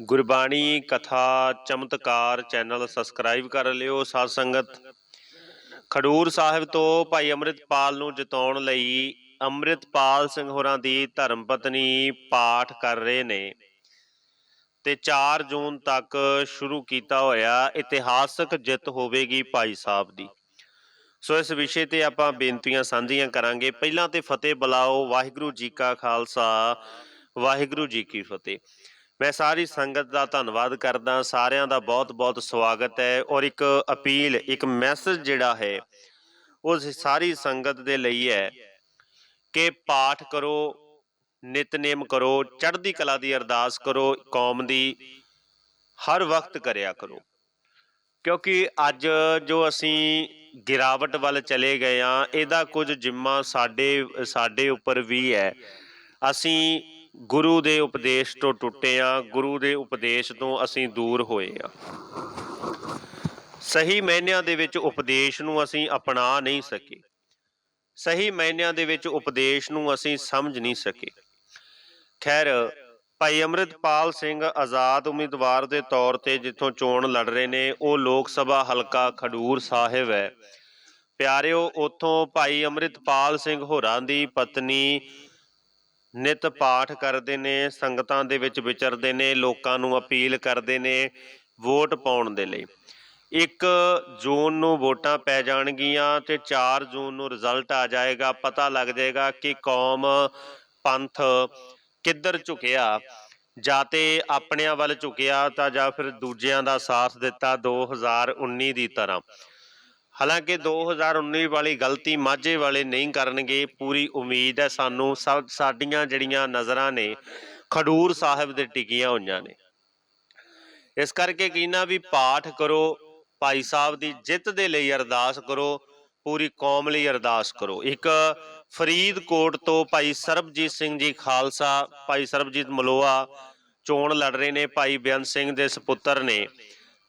ਗੁਰਬਾਣੀ ਕਥਾ ਚਮਤਕਾਰ channel subscribe ਕਰ ਲਿਓ ਸਾਧ ਸੰਗਤ। ਖਡੂਰ ਸਾਹਿਬ ਤੋਂ ਭਾਈ ਅੰਮ੍ਰਿਤਪਾਲ ਨੂੰ ਜਿਤਾਉਣ ਲਈ ਅੰਮ੍ਰਿਤਪਾਲ ਸਿੰਘ ਹੋਰਾਂ ਦੀ ਧਰਮ ਪਤਨੀ ਪਾਠ ਕਰ ਰਹੇ ਨੇ ਤੇ 4 ਜੂਨ ਤੱਕ ਸ਼ੁਰੂ ਕੀਤਾ ਹੋਇਆ ਇਤਿਹਾਸਕ ਜਿੱਤ ਹੋਵੇਗੀ ਭਾਈ ਸਾਹਿਬ ਦੀ। ਸੋ ਇਸ ਵਿਸ਼ੇ ਤੇ ਆਪਾਂ ਬੇਨਤੀਆਂ ਸਾਂਝੀਆਂ ਕਰਾਂਗੇ। ਪਹਿਲਾਂ ਤੇ ਫਤਿਹ ਬੁਲਾਓ। ਵਾਹਿਗੁਰੂ ਜੀ ਕਾ ਖਾਲਸਾ। ਵਾਹਿਗੁਰੂ ਜੀ ਕੀ ਫਤਿਹ। ਮੈਂ ਸਾਰੀ ਸੰਗਤ ਦਾ ਧੰਨਵਾਦ ਕਰਦਾ, ਸਾਰਿਆਂ ਦਾ ਬਹੁਤ-ਬਹੁਤ ਸਵਾਗਤ ਹੈ ਔਰ ਇੱਕ ਅਪੀਲ, ਇੱਕ ਮੈਸੇਜ ਜਿਹੜਾ ਹੈ, ਉਹ ਸਾਰੀ ਸੰਗਤ ਦੇ ਲਈ ਹੈ ਕਿ ਪਾਠ ਕਰੋ, ਨਿਤਨੇਮ ਕਰੋ, ਚੜ੍ਹਦੀ ਕਲਾ ਦੀ ਅਰਦਾਸ ਕਰੋ, ਕੌਮ ਦੀ ਹਰ ਵਕਤ ਕਰਿਆ ਕਰੋ। ਕਿਉਂਕਿ ਅੱਜ ਜੋ ਅਸੀਂ ਗਿਰਾਵਟ ਵੱਲ ਚਲੇ ਗਏ ਆ ਇਹਦਾ ਕੁਝ ਜਿੰਮਾ ਸਾਡੇ ਸਾਡੇ ਉੱਪਰ ਵੀ ਹੈ। ਅਸੀਂ ਗੁਰੂ ਦੇ ਉਪਦੇਸ਼ ਤੋਂ ਟੁੱਟੇ ਆ, ਗੁਰੂ ਦੇ ਉਪਦੇਸ਼ ਤੋਂ ਅਸੀਂ ਦੂਰ ਹੋਏ ਆ। ਸਹੀ ਮਾਇਨਿਆਂ ਦੇ ਵਿੱਚ ਉਪਦੇਸ਼ ਨੂੰ ਅਸੀਂ ਅਪਣਾ ਨਹੀਂ ਸਕੇ। ਸਹੀ ਮਾਇਨਿਆਂ ਦੇ ਵਿੱਚ ਉਪਦੇਸ਼ ਨੂੰ ਅਸੀਂ ਸਮਝ ਨਹੀਂ ਸਕੇ। ਖੈਰ, ਭਾਈ ਅੰਮ੍ਰਿਤਪਾਲ ਸਿੰਘ ਆਜ਼ਾਦ ਉਮੀਦਵਾਰ ਦੇ ਤੌਰ ਤੇ ਜਿੱਥੋਂ ਚੋਣ ਲੜ ਰਹੇ ਨੇ, ਉਹ ਲੋਕ ਸਭਾ ਹਲਕਾ ਖਡੂਰ ਸਾਹਿਬ ਹੈ। ਪਿਆਰਿਓ, ਉਥੋਂ ਭਾਈ ਅੰਮ੍ਰਿਤਪਾਲ ਸਿੰਘ ਹੋਰਾਂ ਦੀ ਪਤਨੀ ਨਿਤ ਪਾਠ ਕਰਦੇ ਨੇ, ਸੰਗਤਾਂ ਦੇ ਵਿੱਚ ਵਿਚਰਦੇ ਨੇ, ਲੋਕਾਂ ਨੂੰ ਅਪੀਲ ਕਰਦੇ ਨੇ ਵੋਟ ਪਾਉਣ ਦੇ ਲਈ। 1 ਜੂਨ ਨੂੰ ਵੋਟਾਂ ਪੈ ਜਾਣਗੀਆਂ ਤੇ 4 ਜੂਨ ਨੂੰ ਰਿਜ਼ਲਟ ਆ ਜਾਏਗਾ, ਪਤਾ ਲੱਗ ਜਾਏਗਾ ਕਿ ਕੌਮ ਪੰਥ ਕਿੱਧਰ ਝੁਕਿਆ, ਜਾਂ ਤੇ ਆਪਣਿਆਂ ਵੱਲ ਝੁਕਿਆ ਤਾਂ ਜਾਂ ਫਿਰ ਦੂਜਿਆਂ ਦਾ ਸਾਥ ਦਿੱਤਾ 2019 ਦੀ ਤਰ੍ਹਾਂ। ਹਾਲਾਂਕਿ 2019 ਵਾਲੀ ਗਲਤੀ ਮਾਝੇ ਵਾਲੇ ਨਹੀਂ ਕਰਨਗੇ ਪੂਰੀ ਉਮੀਦ ਹੈ ਸਾਨੂੰ ਸਾਡੀਆਂ ਜਿਹੜੀਆਂ ਨਜ਼ਰਾਂ ਨੇ ਖਡੂਰ ਸਾਹਿਬ ਦੇ ਟਿਕੀਆਂ ਹੋਈਆਂ ਨੇ। ਇਸ ਕਰਕੇ ਕਹਿੰਨਾ ਵੀ ਪਾਠ ਕਰੋ ਭਾਈ ਸਾਹਿਬ ਦੀ ਜਿੱਤ ਦੇ ਲਈ ਅਰਦਾਸ ਕਰੋ ਪੂਰੀ ਕੌਮ ਲਈ ਅਰਦਾਸ ਕਰੋ। ਇੱਕ ਫਰੀਦਕੋਟ ਤੋਂ ਭਾਈ ਸਰਬਜੀਤ ਸਿੰਘ ਜੀ ਖਾਲਸਾ ਭਾਈ ਸਰਬਜੀਤ ਮਲੋਆ ਚੋਣ ਲੜ ਰਹੇ ਨੇ ਭਾਈ ਬੇਅੰਤ ਸਿੰਘ ਦੇ ਸੁਪੁੱਤਰ ਨੇ।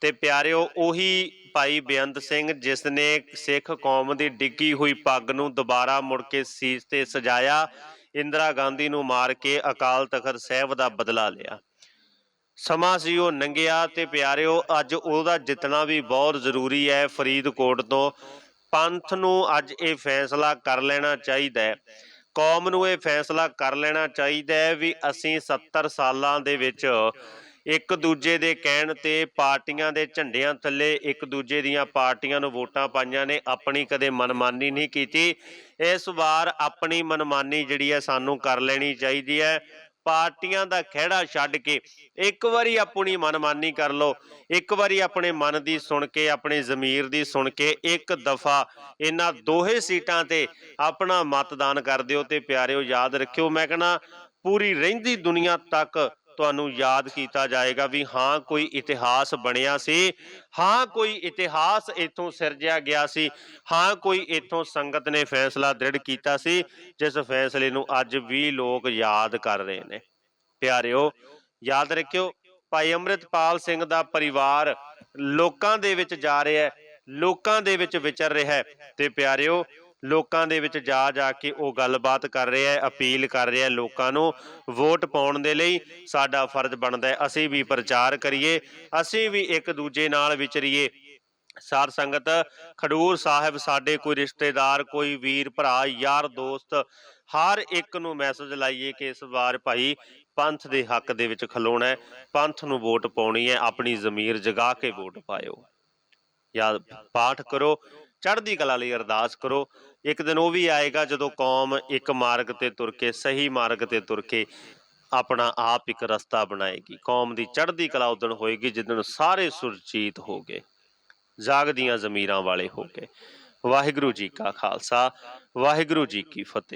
ਤੇ ਪਿਆਰਿਓ ਉਹੀ ਭਾਈ ਬੇਅੰਤ ਸਿੰਘ ਜਿਸ ਨੇ ਸਿੱਖ ਕੌਮ ਦੀ ਡਿੱਗੀ ਹੋਈ ਪੱਗ ਨੂੰ ਦੁਬਾਰਾ ਮੁੜ ਕੇ ਸੀਸ ਤੇ ਸਜਾਇਆ, ਇੰਦਰਾ ਗਾਂਧੀ ਨੂੰ ਮਾਰ ਕੇ ਅਕਾਲ ਤਖਤ ਸਾਹਿਬ ਦਾ ਬਦਲਾ ਲਿਆ। ਸਮਾਂ ਸੀ ਉਹ ਨੰਗਿਆ ਤੇ ਪਿਆਰਿਓ, ਅੱਜ ਉਹਦਾ ਜਿੱਤਣਾ ਵੀ ਬਹੁਤ ਜ਼ਰੂਰੀ ਹੈ। ਫਰੀਦਕੋਟ ਤੋਂ ਪੰਥ ਨੂੰ ਅੱਜ ਇਹ ਫੈਸਲਾ ਕਰ ਲੈਣਾ ਚਾਹੀਦਾ ਹੈ। ਕੌਮ ਨੂੰ ਇਹ ਫੈਸਲਾ ਕਰ ਲੈਣਾ ਚਾਹੀਦਾ ਹੈ ਵੀ ਅਸੀਂ 70 ਸਾਲਾਂ ਦੇ ਵਿੱਚ ਇੱਕ ਦੂਜੇ ਦੇ ਕਹਿਣ ਤੇ ਪਾਰਟੀਆਂ ਦੇ ਝੰਡਿਆਂ ਥੱਲੇ ਇੱਕ ਦੂਜੇ ਦੀਆਂ ਪਾਰਟੀਆਂ ਨੂੰ ਵੋਟਾਂ ਪਾਈਆਂ ਨੇ, ਆਪਣੀ ਕਦੇ ਮਨਮਾਨੀ ਨਹੀਂ ਕੀਤੀ। ਇਸ ਵਾਰ ਆਪਣੀ ਮਨਮਾਨੀ ਜਿਹੜੀ ਹੈ ਸਾਨੂੰ ਕਰ ਲੈਣੀ ਚਾਹੀਦੀ ਹੈ। ਪਾਰਟੀਆਂ ਦਾ ਖਿਹੜਾ ਛੱਡ ਕੇ ਇੱਕ ਵਾਰੀ ਆਪਣੀ ਮਨਮਾਨੀ ਕਰ ਲਓ, ਇੱਕ ਵਾਰੀ ਆਪਣੇ ਮਨ ਦੀ ਸੁਣ ਕੇ, ਆਪਣੇ ਜ਼ਮੀਰ ਦੀ ਸੁਣ ਕੇ ਇੱਕ ਦਫਾ ਇਹਨਾਂ ਦੋਹੇ ਸੀਟਾਂ ਤੇ ਆਪਣਾ ਮਤਦਾਨ ਕਰ ਦਿਓ ਤੇ ਪਿਆਰਿਓ ਯਾਦ ਰੱਖਿਓ। ਮੈਂ ਕਹਣਾ ਪੂਰੀ ਰਹਿੰਦੀ ਦੁਨੀਆ ਤੱਕ ਤੁਹਾਨੂੰ ਯਾਦ ਕੀਤਾ ਜਾਏਗਾ ਵੀ ਹਾਂ, ਕੋਈ ਇਤਿਹਾਸ ਬਣਿਆ ਸੀ। ਹਾਂ, ਕੋਈ ਇਤਿਹਾਸ ਇਥੋਂ ਸਿਰਜਿਆ ਗਿਆ ਸੀ। ਹਾਂ, ਕੋਈ ਇਥੋਂ ਸੰਗਤ ਨੇ ਫੈਸਲਾ ਦ੍ਰਿੜ ਕੀਤਾ ਸੀ, ਜਿਸ ਫੈਸਲੇ ਨੂੰ ਅੱਜ ਵੀ ਲੋਕ ਯਾਦ ਕਰ ਰਹੇ ਨੇ। ਪਿਆਰਿਓ, ਯਾਦ ਰੱਖਿਓ, ਭਾਈ ਅੰਮ੍ਰਿਤਪਾਲ ਸਿੰਘ ਦਾ ਪਰਿਵਾਰ ਲੋਕਾਂ ਦੇ ਵਿੱਚ ਜਾ ਰਿਹਾ ਹੈ, ਲੋਕਾਂ ਦੇ ਵਿੱਚ ਵਿਚਰ ਰਿਹਾ ਹੈ। ਤੇ ਪਿਆਰਿਓ ਲੋਕਾਂ ਦੇ ਵਿੱਚ ਜਾ ਜਾ ਕੇ ਉਹ ਗੱਲਬਾਤ ਕਰ ਰਿਹਾ ਹੈ, ਅਪੀਲ ਕਰ ਰਿਹਾ ਹੈ ਲੋਕਾਂ ਨੂੰ ਵੋਟ ਪਾਉਣ ਦੇ ਲਈ ਸਾਡਾ ਫਰਜ਼ ਬਣਦਾ ਹੈ। ਅਸੀਂ ਵੀ ਪ੍ਰਚਾਰ ਕਰੀਏ, ਅਸੀਂ ਵੀ ਇੱਕ ਦੂਜੇ ਨਾਲ ਵਿਚਰੀਏ। ਸਾਧ ਸੰਗਤ, ਖਡੂਰ ਸਾਹਿਬ ਸਾਡੇ ਕੋਈ ਰਿਸ਼ਤੇਦਾਰ, ਕੋਈ ਵੀਰ, ਭਰਾ, ਯਾਰ, ਦੋਸਤ, ਹਰ ਇੱਕ ਨੂੰ ਮੈਸੇਜ ਲਾਈਏ ਕਿ ਇਸ ਵਾਰ ਭਾਈ ਪੰਥ ਦੇ ਹੱਕ ਦੇ ਵਿੱਚ ਖਲੋਣਾ ਹੈ, ਪੰਥ ਨੂੰ ਵੋਟ ਪਾਉਣੀ ਹੈ, ਆਪਣੀ ਜ਼ਮੀਰ ਜਗਾ ਕੇ ਵੋਟ ਪਾਇਓ। ਯਾਦ ਪਾਠ ਕਰੋ ਚੜ੍ਹਦੀ ਕਲਾ ਲਈ ਅਰਦਾਸ ਕਰੋ। ਇੱਕ ਦਿਨ ਉਹ ਵੀ ਆਏਗਾ ਜਦੋਂ ਕੌਮ ਇੱਕ ਮਾਰਗ ਤੇ ਤੁਰ ਕੇ, ਸਹੀ ਮਾਰਗ ਤੇ ਤੁਰ ਕੇ ਆਪਣਾ ਆਪ ਇੱਕ ਰਸਤਾ ਬਣਾਏਗੀ। ਕੌਮ ਦੀ ਚੜ੍ਹਦੀ ਕਲਾ ਉਦਣ ਹੋਏਗੀ ਜਿੱਦਣ ਸਾਰੇ ਸੁਰਜੀਤ ਹੋ ਗਏ। ਜਾਗਦੀਆਂ ਜ਼ਮੀਰਾਂ ਵਾਲੇ ਹੋ ਗਏ। ਵਾਹਿਗੁਰੂ ਜੀ ਕਾ ਖਾਲਸਾ, ਵਾਹਿਗੁਰੂ ਜੀ ਕੀ ਫਤਿਹ।